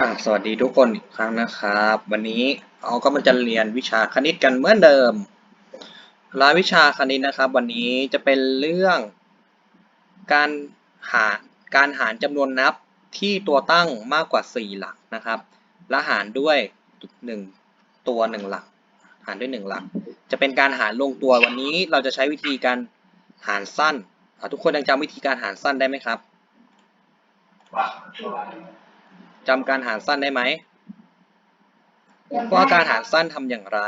อะสวัสดีทุกคนอีกครั้งนะครับ วันนี้เราก็มาจะเรียนวิชาคณิตกันเหมือนเดิมรายวิชาคณิตนะครับ วันนี้จะเป็นเรื่อง การหารการหารจำนวนนับที่ตัวตั้งมากกว่า 4 หลักนะครับ และหารด้วย 1 ตัว 1 หลัก หารด้วย 1 หลัก จะเป็นการหารลงตัววันนี้เราจะใช้วิธีการหารสั้นทุกคนยังจำวิธีการหารสั้นได้ไหมครับ จำการหารสั้นได้ไหมว่าการหารสั้นทำอย่างไร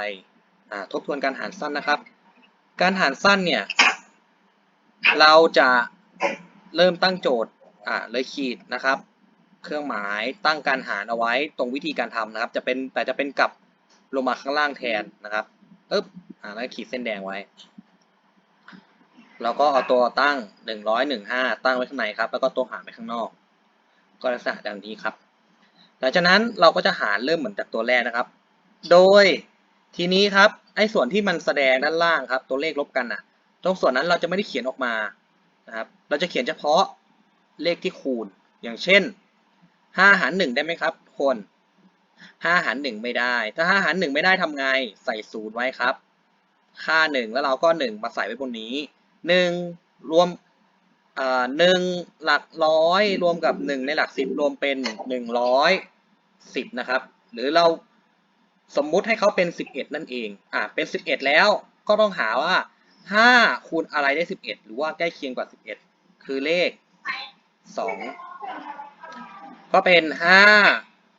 อ่าทบทวนการหารสั้นนะครับ การหารสั้นเนี่ย เราจะเริ่มตั้งโจทย์อ่าเลยขีดนะครับ เครื่องหมายตั้งการหารเอาไว้ตรงวิธีการทำนะครับ จะเป็นแต่จะเป็นกลับลงมาข้างล่างแทนนะครับอึ๊บอ่าแล้วขีดเส้นแดงไว้ แล้วก็เอาตัวตั้งหนึ่งร้อยหนึ่งห้าตั้งไว้ข้างในครับ แล้วก็ตัวหารไว้ข้างนอก ก็ลักษณะดังนี้ครับ หลังจากนั้นเราก็จะหารเริ่มเหมือนจากตัวแรกนะครับ โดยทีนี้ครับไอ้ส่วนที่มันแสดงด้านล่างครับตัวเลขลบกันอะตรงส่วนนั้นเราจะไม่ได้เขียนออกมานะครับ เราจะเขียนเฉพาะเลขที่คูณ อย่างเช่น5หาร1ได้ไหมครับคน5หาร1ไม่ได้ ถ้า5หาร1ไม่ได้ทำไงใส่ศูนย์ไว้ครับ ค่า 1 แล้วเราก็ 1 มาใส่ไว้บนนี้ 1 รวม หนึ่งหลักร้อยรวมกับหนึ่งในหลักสิบรวมเป็นหนึ่งร้อยสิบนะครับ หรือเราสมมุติให้เขาเป็นสิบเอ็ดนั่นเองอ่าเป็นสิบเอ็ดแล้วก็ต้องหาว่าห้าคูณอะไรได้สิบเอ็ดหรือว่าใกล้เคียงกว่าสิบเอ็ดคือเลขสองก็เป็นห้า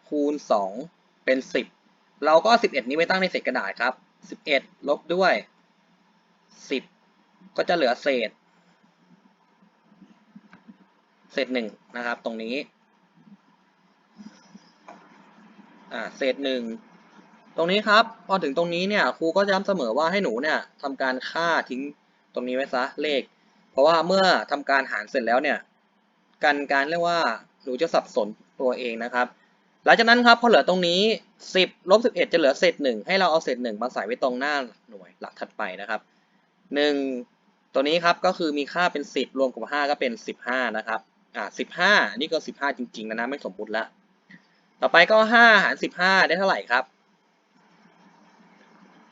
คูณสองเป็นสิบเราก็สิบเอ็ดนี้ไปตั้งในเศษกระดาษครับสิบเอ็ดลบด้วยสิบก็จะเหลือเศษ เศษหนึ่งนะครับ ตรงนี้อ่าเศษหนึ่งตรงนี้ครับพอถึงตรงนี้เนี่ยครูก็ย้ำเสมอว่าให้หนูเนี่ยทำการค่าทิ้งตรงนี้ไว้ซะเลข เพราะว่าเมื่อทำการหารเสร็จแล้วเนี่ยการการเรียกว่าหนูจะสับสนตัวเองนะครับ หลังจากนั้นครับพอเหลือตรงนี้ 10ลบ11 จะเหลือเศษ1ให้เราเอาเศษ1มาใส่ไว้ตรงหน้าหน่วยหลักถัดไปนะครับ1ตัวนี้ครับก็คือมีค่าเป็น 10 รวมกับ 5 ก็เป็น 15 นะครับ อ่าสิบห้านี่ก็สิบห้าจริงๆนะนะไม่สมมุติละต่อไปก็ห้าหารสิบห้าได้เท่าไหร่ครับ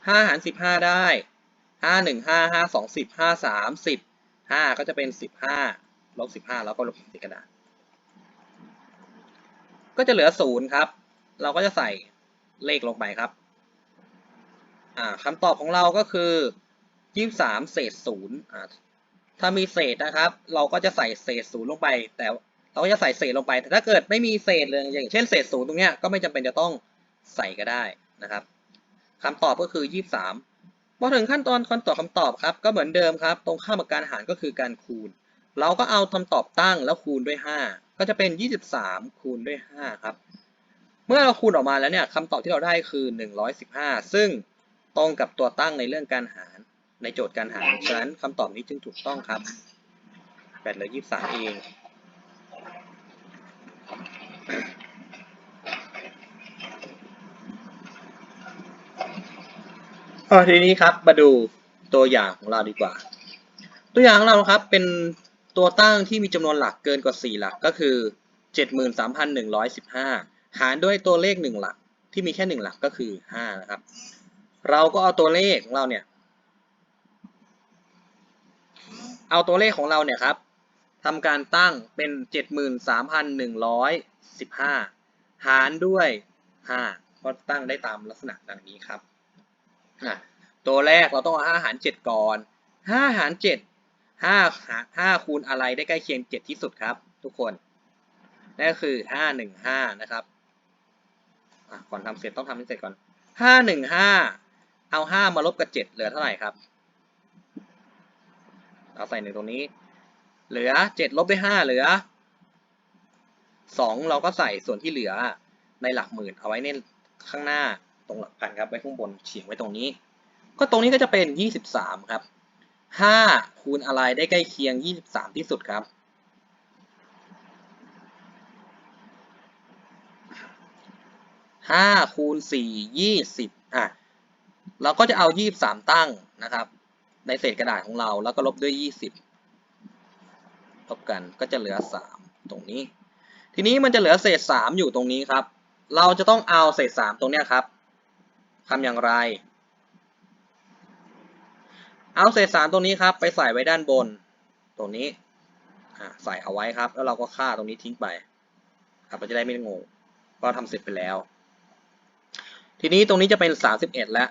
ห้าหารสิบห้าได้ห้าหนึ่งห้าห้าสองสิบห้าสามสิบห้าก็จะเป็นสิบห้าลบสิบห้าแล้วก็ลบสิกระดาษก็จะเหลือศูนย์ครับ เราก็จะใส่เลขลงไปครับอ่าคำตอบของเราก็คือยี่สิบสามเศษศูนย์อ่า ถ้ามีเศษนะครับ เราก็จะใส่เศษศูนย์ลงไป แต่เราก็จะใส่เศษลงไป แต่ถ้าเกิดไม่มีเศษเลยอย่างเช่นเศษศูนย์ตรงเนี้ยก็ไม่จำเป็นจะต้องใส่ก็ได้นะครับคำตอบก็คือ 23พอถึงขั้นตอนคำตอบคำตอบครับ ก็เหมือนเดิมครับ ตรงข้ามกับการหารก็คือการคูณ เราก็เอาคำตอบตั้งแล้วคูณด้วย 5 ก็จะเป็น 23 คูณด้วย 5 ครับ เมื่อเราคูณออกมาแล้วเนี่ยคำตอบที่เราได้คือ 115 ซึ่งตรงกับตัวตั้งในเรื่องการหาร ในโจทย์การหาร ฉะนั้นคำตอบนี้จึงถูกต้องครับแปดเหลือยี่สามเองอทีนี้ครับมาดูตัวอย่างของเราดีกว่า ตัวอย่างของเราครับเป็นตัวตั้งที่มีจำนวนหลักเกินกว่า 4 หลักก็คือ 73,115 หารด้วยตัวเลข 1 หลักที่มีแค่ 1 หลักก็คือ 5 นะครับ เราก็เอาตัวเลขของเราเนี่ย เอาตัวเลขของเราเนี่ยครับทำการตั้งเป็น 73,115 หารด้วย 5 ก็ตั้งได้ตามลักษณะดังนี้ครับ ตัวแรกเราต้องเอา5หาร 7 ก่อน 5 หาร 7 5หาร5คูณอะไรได้ใกล้เคียง 7 ที่สุดครับ ทุกคน นั่นก็คือ 515 นะครับ ก่อนทำเสร็จต้องทำให้เสร็จก่อน 515 เอา 5 มาลบกับ 7 เหลือเท่าไหร่ครับ เราใส่หนึ่งตรงนี้ เหลือเจ็ดลบด้วยห้าเหลือสองเราก็ใส่ส่วนที่เหลือในหลักหมื่นเอาไว้ในข้างหน้าตรงหลักพันครับไว้ข้างบนเฉียงไว้ตรงนี้ ก็ตรงนี้ก็จะเป็นยี่สิบสามครับห้าคูณอะไรได้ใกล้เคียงยี่สิบสามที่สุดครับห้าคูณสี่ยี่สิบอะเราก็จะเอายี่สิบสามตั้งนะครับ ในเศษกระดาษของเราแล้วก็ลบด้วย 20ลบกันก็จะเหลือ 3 ตรงนี้ ทีนี้มันจะเหลือเศษ 3 อยู่ตรงนี้ครับ เราจะต้องเอาเศษสามตรงนี้ครับทำอย่างไร เอาเศษสามตรงนี้ครับ ไปใส่ไว้ด้านบน ตรงนี้ใส่เอาไว้ครับ แล้วเราก็ค่าตรงนี้ทิ้งไป ครับเราจะได้ไม่งงก็ทำเสร็จไปแล้ว ทีนี้ตรงนี้จะเป็นสามสิบเอ็ดแล้ว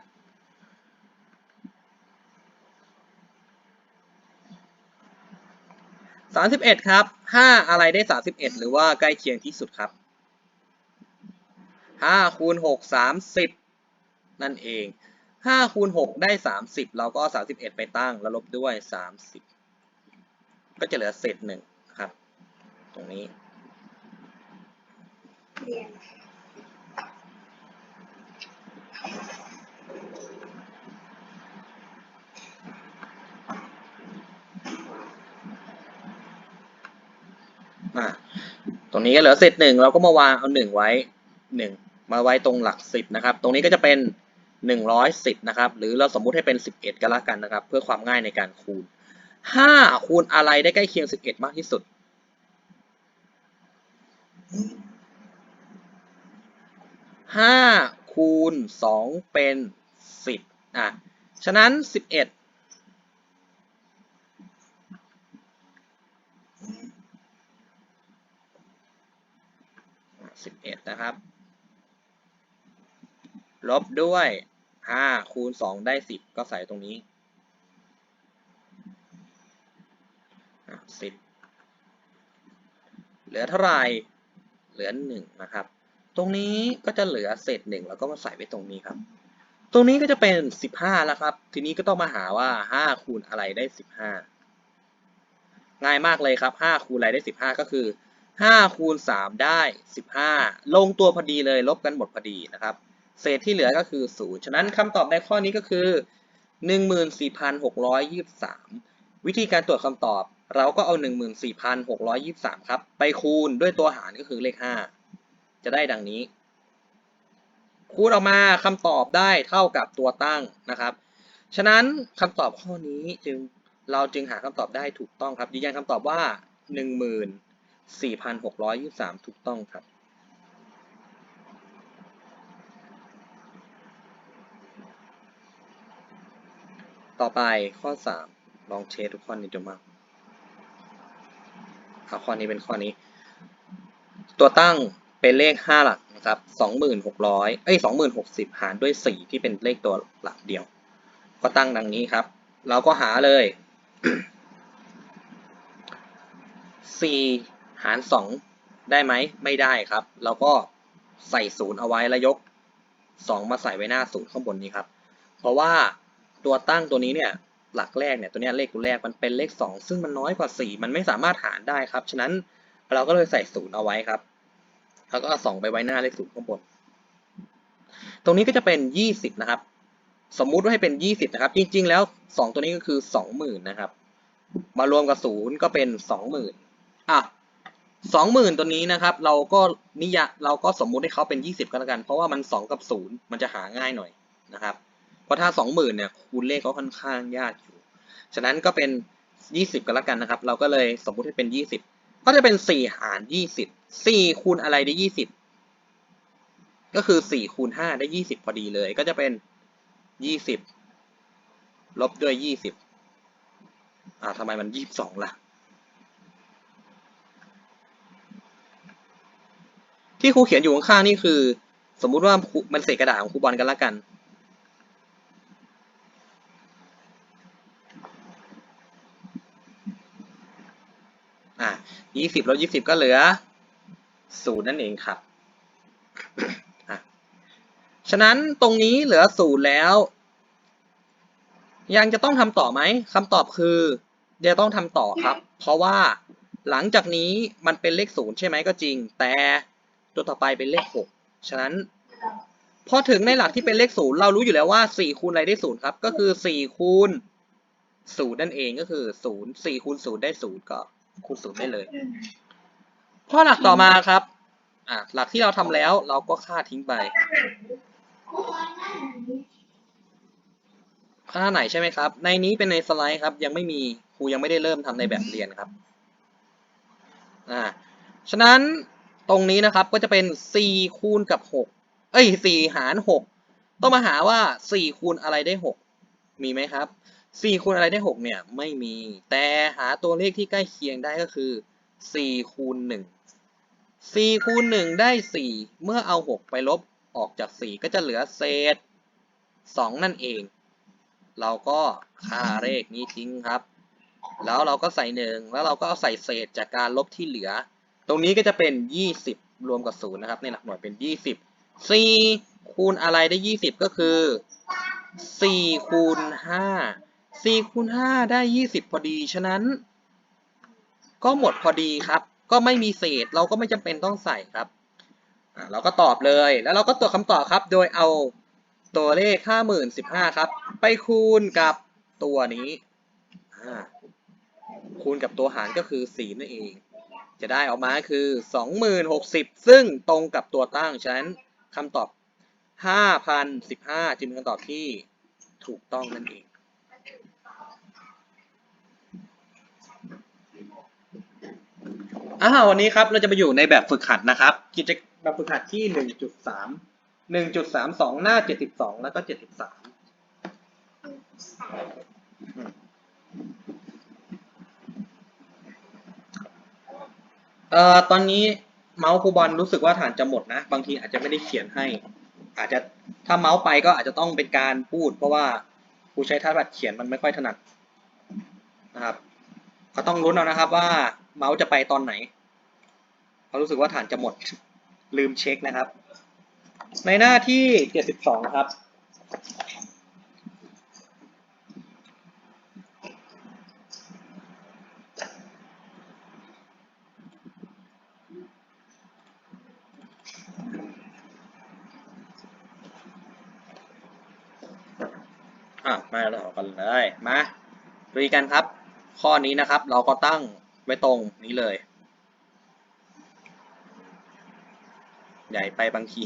สามสิบเอ็ดครับห้าอะไรได้สามสิบเอ็ดหรือว่าใกล้เคียงที่สุดครับห้าคูณหกสามสิบนั่นเองห้าคูณหกได้สามสิบเราก็สามสิบเอ็ดไปตั้ง แล้วลบด้วยสามสิบก็จะเหลือเศษหนึ่งครับ ตรงนี้ อะตรงนี้ก็เหลือเศษหนึ่งเราก็มาวางเอาหนึ่งไว้หนึ่งมาไว้ตรงหลักสิบนะครับ ตรงนี้ก็จะเป็นหนึ่งร้อยสิบนะครับ หรือเราสมมุติให้เป็นสิบเอ็ดก็แล้วกันนะครับ เพื่อความง่ายในการคูณห้าคูณอะไรได้ใกล้เคียงสิบเอ็ดมากที่สุดห้าคูณสองเป็นสิบอะ ฉะนั้นสิบเอ็ด สิบเอ็ด นะครับ ลบด้วยห้าคูณสองได้สิบก็ใส่ตรงนี้สิบเหลือเท่าไหร่ เหลือหนึ่งนะครับ ตรงนี้ก็จะเหลือเศษหนึ่งแล้วก็มาใส่ไว้ตรงนี้ครับ ตรงนี้ก็จะเป็นสิบห้าแล้วครับ ทีนี้ก็ต้องมาหาว่าห้าคูณอะไรได้สิบห้าง่ายมากเลยครับห้าคูณอะไรได้สิบห้าก็คือ ห้าคูณสามได้สิบห้าลงตัวพอดีเลยลบกันหมดพอดีนะครับ เศษที่เหลือก็คือศูนย์ฉะนั้นคำตอบในข้อนี้ก็คือหนึ่งหมื่นสี่พันหกร้อยยี่สิบสามวิธีการตรวจคำตอบ เราก็เอาหนึ่งหมื่นสี่พันหกร้อยยี่สิบสามครับ ไปคูณด้วยตัวหารก็คือเลขห้าจะได้ดังนี้ คูณออกมาคำตอบได้เท่ากับตัวตั้งนะครับ ฉะนั้นคำตอบข้อนี้จึงเราจึงหาคำตอบได้ถูกต้องครับยืนยันคำตอบว่าหนึ่งหมื่น 4,623 ถูกต้องครับ ต่อไปข้อ 3 ลองเช็คทุกข้อนี้ดูมากเอาข้อนี้เป็นข้อนี้ ตัวตั้งเป็นเลข 5 หลักนะครับ2,600 เอ้ย 2,060 หารด้วย 4 ที่เป็นเลขตัวหลักเดียว ก็ตั้งดังนี้ครับ เราก็หาเลย4 หาร 2 ได้ไหมไม่ได้ครับ เราก็ใส่ศูนย์เอาไว้แล้วยก 2 มาใส่ไว้หน้าศูนย์ข้างบนนี้ครับ เพราะว่าตัวตั้งตัวนี้เนี่ยหลักแรกเนี่ยตัวนี้เลขตัวแรกมันเป็นเลข 2 ซึ่งมันน้อยกว่า 4 มันไม่สามารถหารได้ครับ ฉะนั้นเราก็เลยใส่ศูนย์เอาไว้ครับแล้วก็เอา2ไปไว้หน้าเลขศูนย์ข้างบน ตรงนี้ก็จะเป็น 20 นะครับ สมมุติว่าให้เป็น 20 นะครับ จริง ๆ แล้ว 2 ตัวนี้ก็คือ 20,000 นะครับ มารวมกับศูนย์ก็เป็น 20,000อะ สองหมื่นตัวนี้นะครับ เราก็นิยะเราก็สมมุติให้เขาเป็นยี่สิบก็แล้วกัน เพราะว่ามันสองกับศูนย์มันจะหาง่ายหน่อยนะครับ เพราะถ้าสองหมื่นเนี่ยคูณเลขเขาค่อนข้างยากอยู่ ฉะนั้นก็เป็นยี่สิบก็แล้วกันนะครับ เราก็เลยสมมุติให้เป็นยี่สิบก็จะเป็นสี่หารยี่สิบสี่คูณอะไรได้ยี่สิบก็คือสี่คูณห้าได้ยี่สิบพอดีเลย ก็จะเป็นยี่สิบลบด้วยยี่สิบอ่าทำไมมันยี่สิบสองล่ะ ที่ครูเขียนอยู่ข้างๆนี่คือ สมมุติว่ามันเศษกระดาษของครูบอลกันละกัน อะยี่สิบลบยี่สิบก็เหลือศูนย์นั่นเองครับอะฉะนั้นตรงนี้เหลือศูนย์แล้ว ยังจะต้องทำต่อไหมคำตอบคือจะต้องทำต่อครับ เพราะว่าหลังจากนี้มันเป็นเลขศูนย์ใช่ไหมก็จริง แต่ ตัวต่อไปเป็นเลขหกฉะนั้น พอถึงในหลักที่เป็นเลขศูนย์เรารู้อยู่แล้วว่าสี่คูณอะไรได้ศูนย์ครับ ก็คือสี่คูณศูนย์นั่นเองก็คือศูนย์สี่คูณศูนย์ได้ศูนย์ก็คูณศูนย์ได้เลย ข้อหลักต่อมาครับอะหลักที่เราทำแล้วเราก็ค่าทิ้งไปค่าไหนใช่ไหมครับ ในนี้เป็นในสไลด์ครับ ยังไม่มีครูยังไม่ได้เริ่มทำในแบบเรียนครับอ่าฉะนั้น ตรงนี้นะครับก็จะเป็น 4 คูณกับ 6 เอ้ย 4 หาร 6 ต้องมาหาว่า 4 คูณอะไรได้ 6 มีไหมครับ 4 คูณอะไรได้ 6 เนี่ยไม่มี แต่หาตัวเลขที่ใกล้เคียงได้ก็คือ 4 คูณ 1 4 คูณ 1 ได้ 4 เมื่อเอา 6 ไปลบออกจาก 4 ก็จะเหลือเศษ 2 นั่นเอง เราก็ค่าเลขนี้ทิ้งครับ แล้วเราก็ใส่หนึ่งแล้วเราก็เอาใส่เศษจากการลบที่เหลือ ตรงนี้ก็จะเป็น 20 รวมกับศูนะครับในหลักหน่วยเป็น 20 4คูณอะไรได้ 20 ก็คือ4คูณ5 4คูณ5ได้ 20 พอดี ฉะนั้น ก็หมดพอดีครับ ก็ไม่มีเศษ เราก็ไม่จำเป็นต้องใส่ครับเราก็ตอบเลย แล้วเราก็ตรวจคำตอบครับ โดยเอาตัวเลข 50,015 ครับ ไปคูณกับตัวนี้ คูณกับตัวหารก็คือ 4 นั่นเอง จะได้ออกมาคือ 2060 ซึ่งตรงกับตัวตั้ง ฉะนั้นคำตอบ 5,015 จึงเป็นคำตอบที่ถูกต้องนั่นเองอ่าววันนี้ครับเราจะมาอยู่ในแบบฝึกหัดนะครับ กิจแบบฝึกหัดที่ 1.3 1.32 หน้า 72 แล้วก็ 73 เอ่อตอนนี้เมาส์ครูบอลรู้สึกว่าฐานจะหมดนะ บางทีอาจจะไม่ได้เขียนให้ อาจจะถ้าเมาส์ไปก็อาจจะต้องเป็นการพูด เพราะว่าครูใช้ทัดบัตรเขียนมันไม่ค่อยถนัดนะครับ ก็ต้องลุ้นเอานะครับว่าเมาส์จะไปตอนไหนเพราะรู้สึกว่าฐานจะหมดลืมเช็คนะครับ ในหน้าที่ 72 ครับ อะมาต่อกันเลยมาดูกันครับ ข้อนี้นะครับ เราก็ตั้งไว้ตรงนี้เลย ใหญ่ไปบางที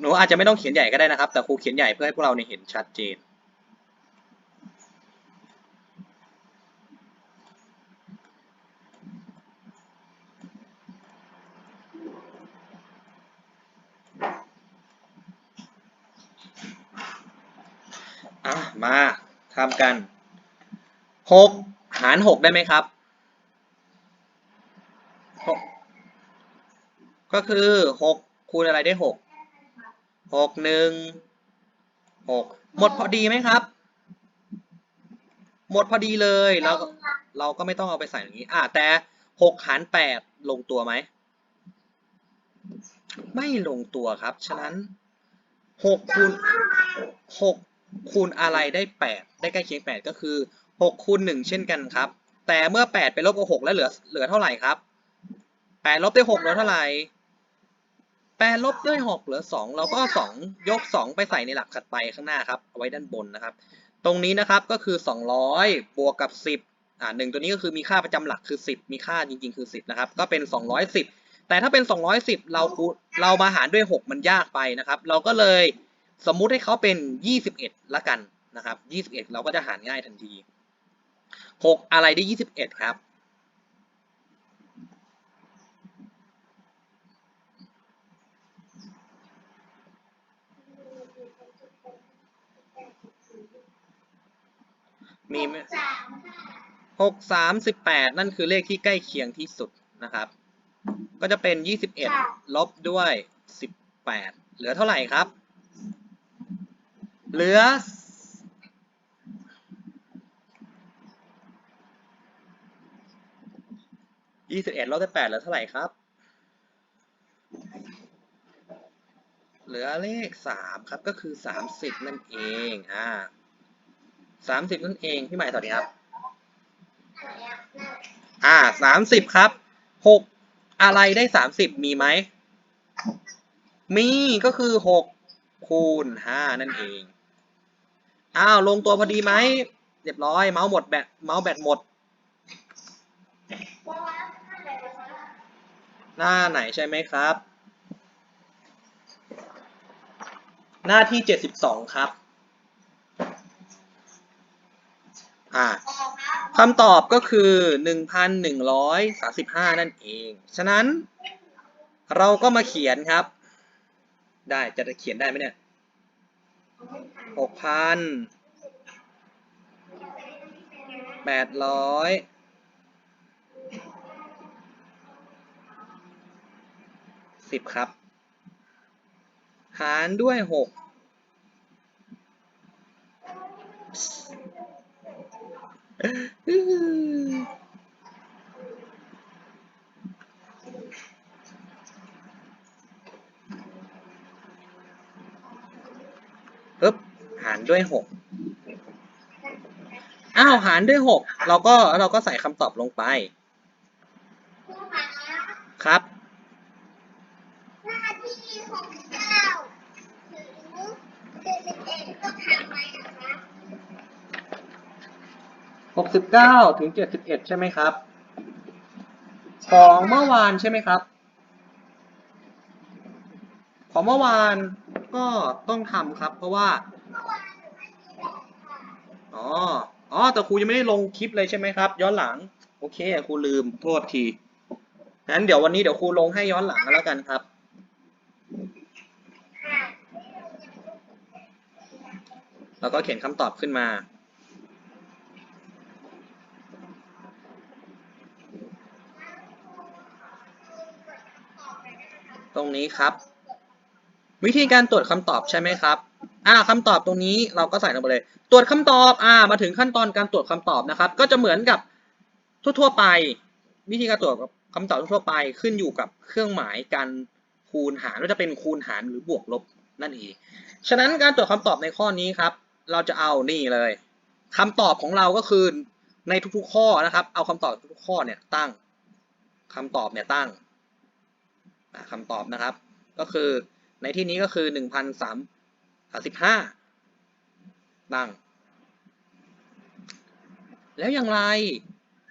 หนูอาจจะไม่ต้องเขียนใหญ่ก็ได้นะครับ แต่ครูเขียนใหญ่เพื่อให้พวกเราเนี่ยเห็นชัดเจน อะ มาทำ กันหกหารหกได้ไหมครับ ก็คือหกคูณอะไรได้หกหกหนึ่งหกหมดพอดีไหมครับ หมดพอดีเลยแล้วก็เราก็ไม่ต้องเอาไปใส่อย่างนี้ อะแต่หกหารแปดลงตัวไหม ไม่ลงตัวครับ ฉะนั้นหกคูณหก คูณอะไรได้แปดได้ใกล้เคียงแปดก็คือหกคูณหนึ่งเช่นกันครับ แต่เมื่อแปดไปลบกับหกแล้วเหลือเหลือเท่าไหร่ครับแปดลบด้วยหกเหลือเท่าไหร่แปดลบด้วยหกเหลือสองเราก็เอาสองยกสองไปใส่ในหลักถัดไปข้างหน้าครับเอาไว้ด้านบนนะครับ ตรงนี้นะครับก็คือสองร้อยบวกกับสิบอ่าหนึ่งตัวนี้ก็คือมีค่าประจำหลักคือสิบมีค่าจริงๆคือสิบนะครับ ก็เป็นสองร้อยสิบแต่ถ้าเป็นสองร้อยสิบเราคูณเรามาหารด้วยหกมันยากไปนะครับ เราก็เลย สมมุติให้เขาเป็นยี่สิบเอ็ดละกันนะครับยี่สิบเอ็ดเราก็จะหารง่ายทันทีหกอะไรได้ยี่สิบเอ็ดครับ มีไหมหกสามสิบแปดนั่นคือเลขที่ใกล้เคียงที่สุดนะครับ ก็จะเป็นยี่สิบเอ็ดลบด้วยสิบแปดเหลือเท่าไหร่ครับ เหลือ ยี่สิบเอ็ดลบด้วยแปดเหลือเท่าไหร่ครับ เหลือเลขสามครับก็คือสามสิบนั่นเอง อ่าสามสิบนั่นเอง พี่ใหม่สวัสดีครับ อ่าสามสิบครับหกอะไรได้สามสิบมีไหม มีก็คือหกคูณห้านั่นเอง อ้าวลงตัวพอดีไหมเรียบร้อยเมาส์หมดแบตเมาส์แบตหมด หน้าไหนใช่ไหมครับ หน้าที่เจ็ดสิบสองครับ อ่าคำตอบก็คือหนึ่งพันหนึ่งร้อยสาสิบห้านั่นเอง ฉะนั้นเราก็มาเขียนครับ ได้จะเขียนได้ไหมเนี่ย หกพันแปดร้อยสิบครับ หารด้วยหก ปึ๊บหารด้วยหกอ้าวหารด้วยหกเราก็เราก็ใส่คำตอบลงไป ครับหน้าที่หกเก้าถึงเจ็ดสิบเอ็ดก็ทำไว้นะคะหกสิบเก้าถึงเจ็ดสิบเอ็ดใช่ไหมครับ ของเมื่อวานใช่ไหมครับ ของเมื่อวาน ก็ต้องทำครับ เพราะว่าอ๋ออ๋อแต่ครูยังไม่ได้ลงคลิปเลยใช่ไหมครับ ย้อนหลัง โอเคครูลืมโทษทีงั้นเดี๋ยววันนี้เดี๋ยวครูลงให้ย้อนหลังแล้วกันครับแล้วก็เขียนคำตอบขึ้นมา ตรงนี้ครับ วิธีการตรวจคำตอบใช่ไหมครับอ่าคำตอบตรงนี้เราก็ใส่ลงไปเลย ตรวจคำตอบอ่ามาถึงขั้นตอนการตรวจคำตอบนะครับ ก็จะเหมือนกับทั่วๆไป วิธีการตรวจคำตอบทั่วไปขึ้นอยู่กับเครื่องหมายการคูณหารว่าจะเป็นคูณหารหรือบวกลบนั่นเอง ฉะนั้นการตรวจคำตอบในข้อนี้ครับ เราจะเอานี่เลยคำตอบของเราก็คือในทุกๆข้อนะครับ เอาคำตอบทุกๆข้อเนี่ยตั้งคำตอบเนี่ยตั้งอ่าคำตอบนะครับ ก็คือ ในที่นี้ก็คือหนึ่งพันสามสิบห้าตั้งแล้วอย่างไร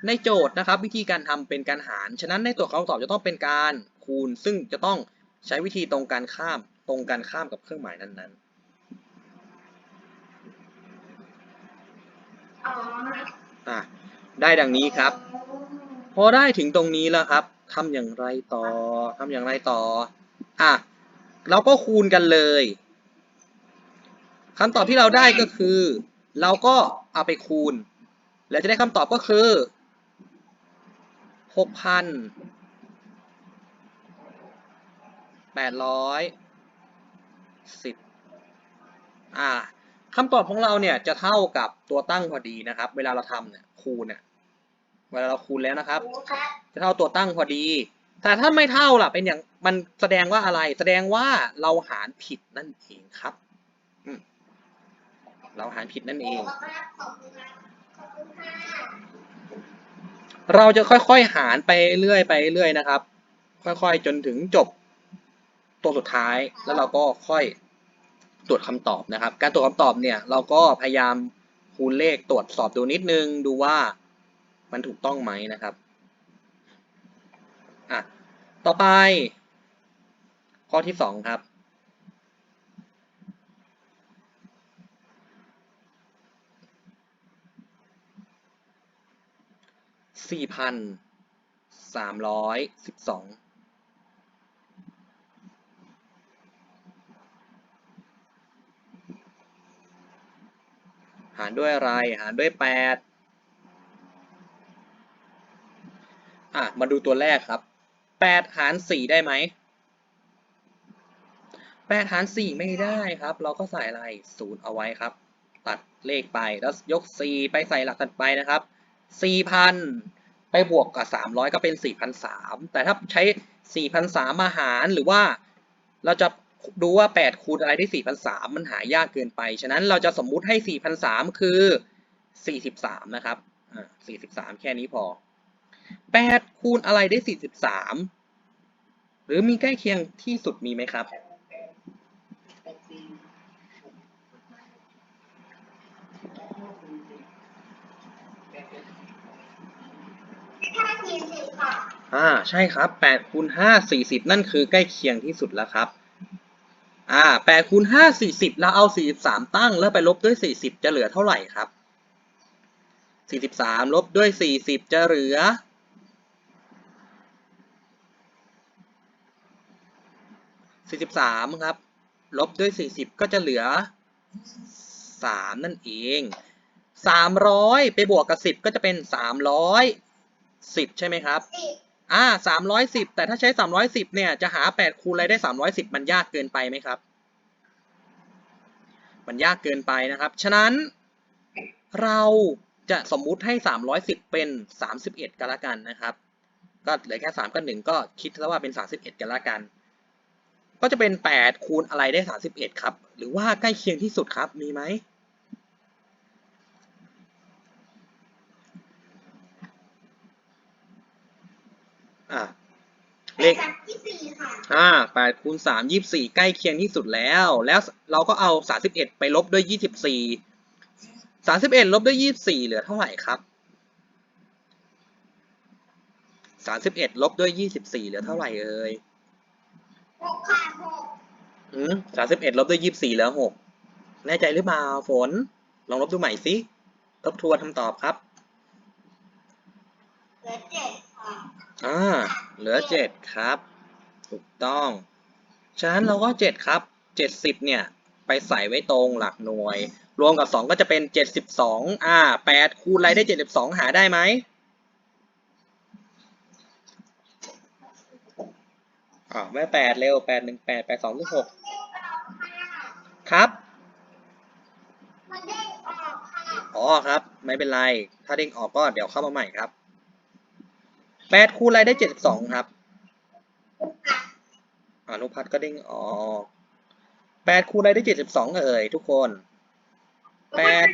ในโจทย์นะครับ วิธีการทำเป็นการหาร ฉะนั้นในตัวคำตอบจะต้องเป็นการคูณ ซึ่งจะต้องใช้วิธีตรงการข้ามตรงกันข้ามกับเครื่องหมายนั้นอ๋อๆอะได้ดังนี้ครับ พอได้ถึงตรงนี้แล้วครับทำอย่างไรต่อทำอย่างไรต่ออะ เราก็คูณกันเลยคำตอบที่เราได้ก็คือ เราก็เอาไปคูณ แล้วจะได้คำตอบก็คือหกพันแปดร้อยสิบอ่าคำตอบของเราเนี่ยจะเท่ากับตัวตั้งพอดีนะครับ เวลาเราทำเนี่ยคูณเนี่ยเวลาเราคูณแล้วนะครับครูครับจะเท่าตัวตั้งพอดี แต่ถ้าไม่เท่าล่ะเป็นอย่างมันแสดงว่าอะไร แสดงว่าเราหารผิดนั่นเองครับเราหารผิดนั่นเอง เราจะค่อยๆหารไปเรื่อยไปเรื่อยนะครับ ค่อยๆจนถึงจบตัวสุดท้ายแล้วเราก็ค่อยตรวจคำตอบนะครับ การตรวจคำตอบเนี่ย เราก็พยายามคูณเลขตรวจสอบดูนิดนึงดูว่ามันถูกต้องไหมนะครับ ต่อไป ข้อที่สองครับ สี่พันสามร้อยสิบสองหารด้วยอะไร หารด้วยแปดอะ มาดูตัวแรกครับ แปดหารสี่ได้ไหมแปดหารสี่ไม่ได้ครับ เราก็ใส่อะไรศูนย์เอาไว้ครับ ตัดเลขไปแล้วยกสี่ไปใส่หลักถัดไปนะครับสี่พันไปบวกกับสามร้อยก็เป็นสี่พันสามแต่ถ้าใช้สี่พันสามมาหารหรือว่าเราจะดูว่าแปดคูณอะไรได้สี่พันสามมันหายากเกินไป ฉะนั้นเราจะสมมุติให้สี่พันสามคือสี่สิบสามนะครับ อ่าสี่สิบสามแค่นี้พอ แปดคูณอะไรได้สี่สิบสามหรือมีใกล้เคียงที่สุดมีไหมครับห้าสี่สิบค่ะอ่าใช่ครับแปดคูณห้าสี่สิบนั่นคือใกล้เคียงที่สุดแล้วครับอ่าแปดคูณห้าสี่สิบเราเอาสี่สิบสามตั้งแล้วไปลบด้วยสี่สิบจะเหลือเท่าไหร่ครับสี่สิบสามลบด้วยสี่สิบจะเหลือ สี่สิบสามครับ ลบด้วยสี่สิบก็จะเหลือสามนั่นเองสามร้อยไปบวกกับสิบก็จะเป็นสามร้อยสิบใช่ไหมครับสิบอ่าสามร้อยสิบแต่ถ้าใช้สามร้อยสิบเนี่ย จะหาแปดคูณอะไรได้สามร้อยสิบมันยากเกินไปไหมครับ มันยากเกินไปนะครับ ฉะนั้น เราจะสมมุติให้สามร้อยสิบเป็นสามสิบเอ็ดกันละกันนะครับ ก็เหลือแค่สามกับหนึ่งก็คิดซะว่าเป็นสามสิบเอ็ดกันละกัน ก็จะเป็นแปดคูณอะไรได้สามสิบเอ็ดครับ หรือว่าใกล้เคียงที่สุดครับ มีไหม อะเลขสามที่สี่ค่ะ อ่าแปดคูณสามยี่สิบสี่ใกล้เคียงที่สุดแล้ว แล้วเราก็เอาสามสิบเอ็ดไปลบด้วยยี่สิบสี่สามสิบเอ็ดลบด้วยยี่สิบสี่เหลือเท่าไหร่ครับสามสิบเอ็ดลบด้วยยี่สิบสี่เหลือเท่าไหร่เอ่ย หกค่ะหกอืมสามสิบเอ็ดลบด้วยยี่สิบสี่เหลือหกแน่ใจหรือเปล่าฝน ลองลบดูใหม่สิทบทวนคำตอบครับเหลือเจ็ดค่ะอ่าเหลือเจ็ดครับ ถูกต้อง ฉะนั้นเราก็เจ็ดครับเจ็ดสิบเนี่ย ไปใส่ไว้ตรงหลักหน่วย รวมกับสองก็จะเป็นเจ็ดสิบสองอ่าแปดคูณอะไรได้เจ็ดสิบสองหาได้ไหม อ่าแม่แปดเร็วแปดหนึ่งแปดแปดสองหกเด้งออกครับมันเด้งออกค่ะอ๋อครับ ไม่เป็นไร ถ้าเด้งออกก็เดี๋ยวเข้ามาใหม่ครับแปดคูณอะไรได้เจ็ดสิบสองครับอนุพัฒน์ก็เด้งออกแปดคูณอะไรได้เจ็ดสิบสองเอ่ยทุกคนแปด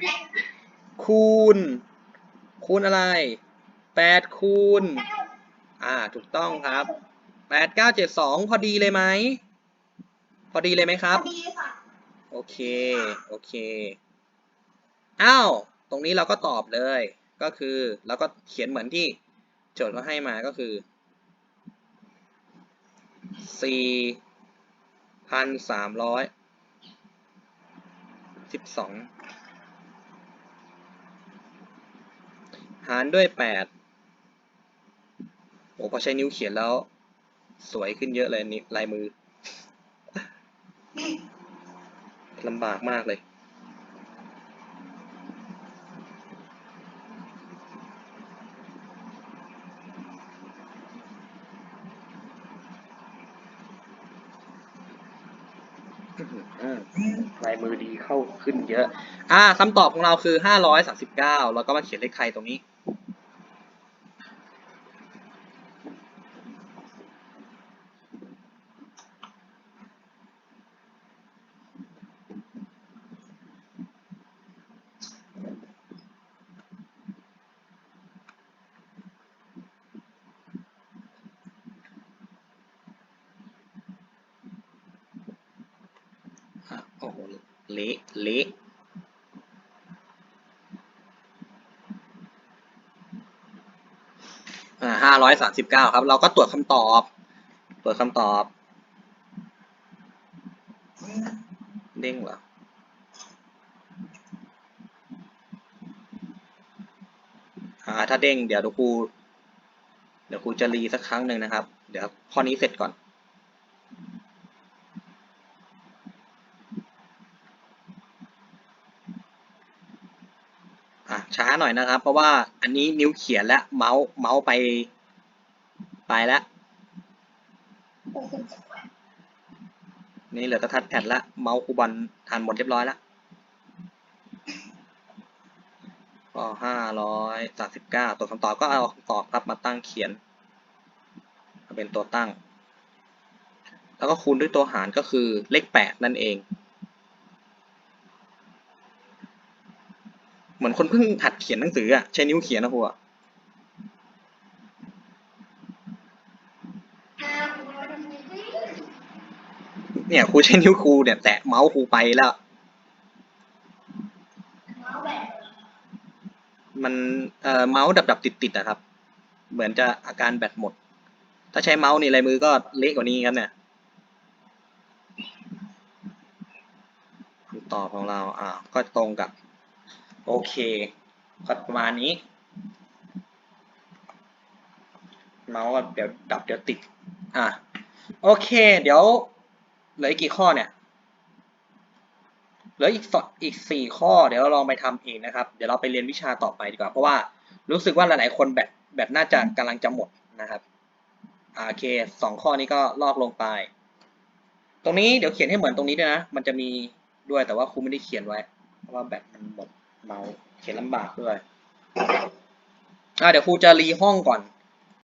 คูณ คูณอะไรแปดคูณ อ่า ถูกต้องครับ แปดเก้าเจ็ดสองพอดีเลยไหม พอดีเลยไหมครับดีค่ะ โอเค โอเค อ้าว ตรงนี้เราก็ตอบเลย ก็คือเราก็เขียนเหมือนที่โจทย์เขาให้มาก็คือสี่พันสามร้อยสิบสองหารด้วยแปดโอ้พอใช้นิ้วเขียนแล้ว สวยขึ้นเยอะเลยนี่ลายมือลำบากมากเลยอืมลายมือดีเข้าขึ้นเยอะ อ่าคำตอบของเราคือห้าร้อยสามสิบเก้าแล้วก็มาเขียนเลขไทยตรงนี้ อะโอ้โห เละเละห้าร้อยสามสิบเก้าครับ เราก็ตรวจคำตอบ ตรวจคำตอบ เด้งเหรออ่าถ้าเด้งเดี๋ยวครูเดี๋ยวครูจะรีสักครั้งหนึ่งนะครับ เดี๋ยวข้อนี้เสร็จก่อน ช้าหน่อยนะครับ เพราะว่าอันนี้นิ้วเขียนและเมาส์เมาส์ไปไปแล้วนี่เหลือแต่ทัดแพดละเมาส์คูบอลทานหมดเรียบร้อยแล้วก็ห้าร้อยสามสิบเก้าตัวคำตอบก็เอาคำตอบครับมาตั้งเขียนเป็นตัวตั้ง แล้วก็คูณด้วยตัวหารก็คือเลขแปดนั่นเอง เห มือนคนเพิ่งหัดเขียนหนังสืออะใช้นิ้วเขียนนะครูอะอ่าเนี่ยครูใช้นิ้วครูเนี่ยแตะเมาส์ครูไปแล้ว มันเอ่อเมาส์ดับดับติดติดนะครับ เหมือนจะอาการแบตหมด ถ้าใช้เมาส์นี่ลายมือก็เละกว่านี้ครับเนี่ยคำตอบของเราอ่าก็ตรงกับ โอเคก็ประมาณนี้ เมาส์ก็เดี๋ยวดับเดี๋ยวติด อะ โอเค เดี๋ยวเหลืออีกกี่ข้อเนี่ยเหลืออีกสอีกสี่ข้อ เดี๋ยวเราลองไปทำเองนะครับ เดี๋ยวเราไปเรียนวิชาต่อไปดีกว่า เพราะว่ารู้สึกว่าหลายๆคนแบบแบบน่าจะกำลังจะหมดนะครับโอเคสองข้อนี้ก็ลอกลงไป ตรงนี้เดี๋ยวเขียนให้เหมือนตรงนี้ด้วยนะ มันจะมีด้วยแต่ว่าครูไม่ได้เขียนไว้ เพราะว่าแบตมันหมด เมาส์เขียนลำบากด้วยอ่าเดี๋ยวครูจะรีห้องก่อน